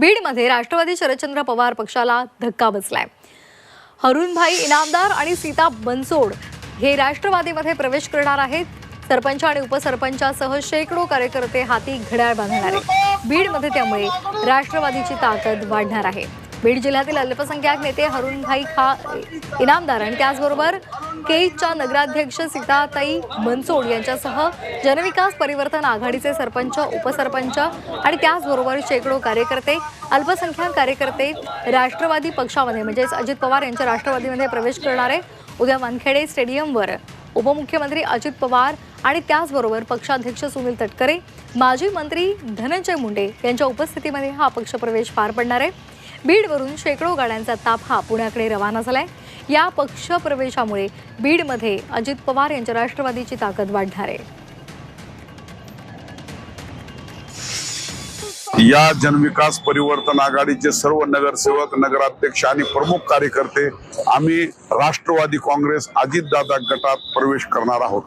बीडमध्ये राष्ट्रवादी शरदचंद्र पवार पक्षाला धक्का बसलाय. हरुणभाई इनामदार आणि सीता बनसोड हे राष्ट्रवादीमध्ये प्रवेश करणार आहेत. सरपंच आणि उपसरपंचासह शेकडो कार्यकर्ते हाती घड्याळ बांधणार आहेत. बीडमध्ये त्यामुळे राष्ट्रवादीची ताकद वाढणार आहे. बीड जिल्ह्यातील अल्पसंख्याक नेते हरुणभाई खा इनामदार आणि त्याचबरोबर केईच्या नगराध्यक्ष सीताताई मनसोड यांच्यासह जनविकास परिवर्तन आघाडीचे सरपंच उपसरपंच आणि त्याचबरोबर शेकडो कार्यकर्ते अल्पसंख्याक कार्यकर्ते राष्ट्रवादी पक्षामध्ये म्हणजेच अजित पवार यांच्या राष्ट्रवादीमध्ये प्रवेश करणारे उद्या वानखेडे स्टेडियमवर उपमुख्यमंत्री अजित पवार आणि त्याचबरोबर पक्षाध्यक्ष सुनील तटकरे माजी मंत्री धनंजय मुंडे यांच्या उपस्थितीमध्ये हा पक्षप्रवेश पार पडणार आहे. बीडवरून शेकडो गाड्यांचा ताप हा पुण्याकडे रवाना झालाय. या पक्षप्रवेशामुळे बीडमध्ये अजित पवार यांच्या राष्ट्रवादीची ताकद वाढणार. आहे या जनविकास परिवर्तन आघाडीचे सर्व नगरसेवक नगराध्यक्ष आणि प्रमुख कार्यकर्ते आम्ही राष्ट्रवादी काँग्रेस अजितदादा गटात प्रवेश करणार आहोत.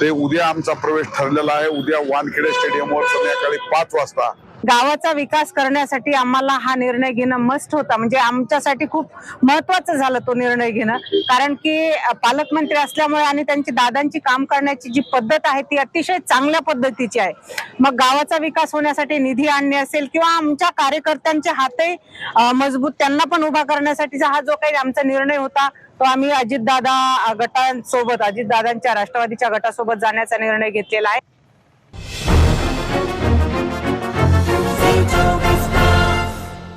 ते उद्या आमचा प्रवेश ठरलेला आहे. उद्या वानखेडे स्टेडियमवर संध्याकाळी पाच वाजता गावाचा विकास करण्यासाठी आम्हाला हा निर्णय घेणं मस्ट होता. म्हणजे आमच्यासाठी खूप महत्वाचं झालं तो निर्णय घेणं. कारण की पालकमंत्री असल्यामुळे आणि त्यांची दादांची काम करण्याची जी पद्धत आहे ती अतिशय चांगल्या पद्धतीची आहे. मग गावाचा विकास होण्यासाठी निधी आणणे असेल किंवा आमच्या कार्यकर्त्यांचे हातही मजबूत त्यांना पण उभा करण्यासाठीचा हा जो काही आमचा निर्णय होता तो आम्ही अजितदादा गटांसोबत अजितदादांच्या राष्ट्रवादीच्या गटासोबत जाण्याचा निर्णय घेतलेला आहे.